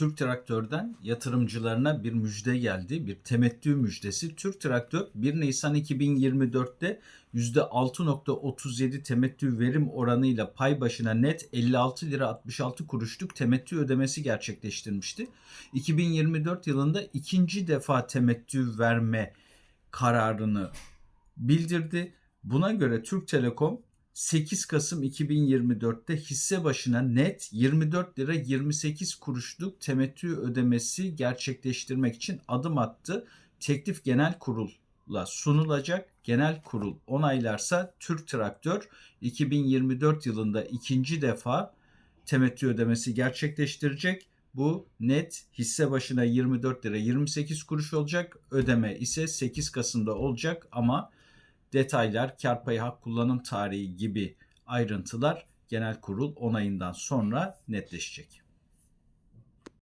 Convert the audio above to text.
Türk Traktör'den yatırımcılarına bir müjde geldi. Bir temettü müjdesi. Türk Traktör 1 Nisan 2024'te %6.37 temettü verim oranıyla pay başına net 56 lira 66 kuruşluk temettü ödemesi gerçekleştirmişti. 2024 yılında ikinci defa temettü verme kararını bildirdi. Buna göre Türk Telekom 8 Kasım 2024'te hisse başına net 24 lira 28 kuruşluk temettü ödemesi gerçekleştirmek için adım attı. Teklif genel kurula sunulacak. Genel kurul onaylarsa Türk Traktör 2024 yılında ikinci defa temettü ödemesi gerçekleştirecek. Bu net hisse başına 24 lira 28 kuruş olacak. Ödeme ise 8 Kasım'da olacak ama detaylar, kar payı hak kullanım tarihi gibi ayrıntılar genel kurul onayından sonra netleşecek.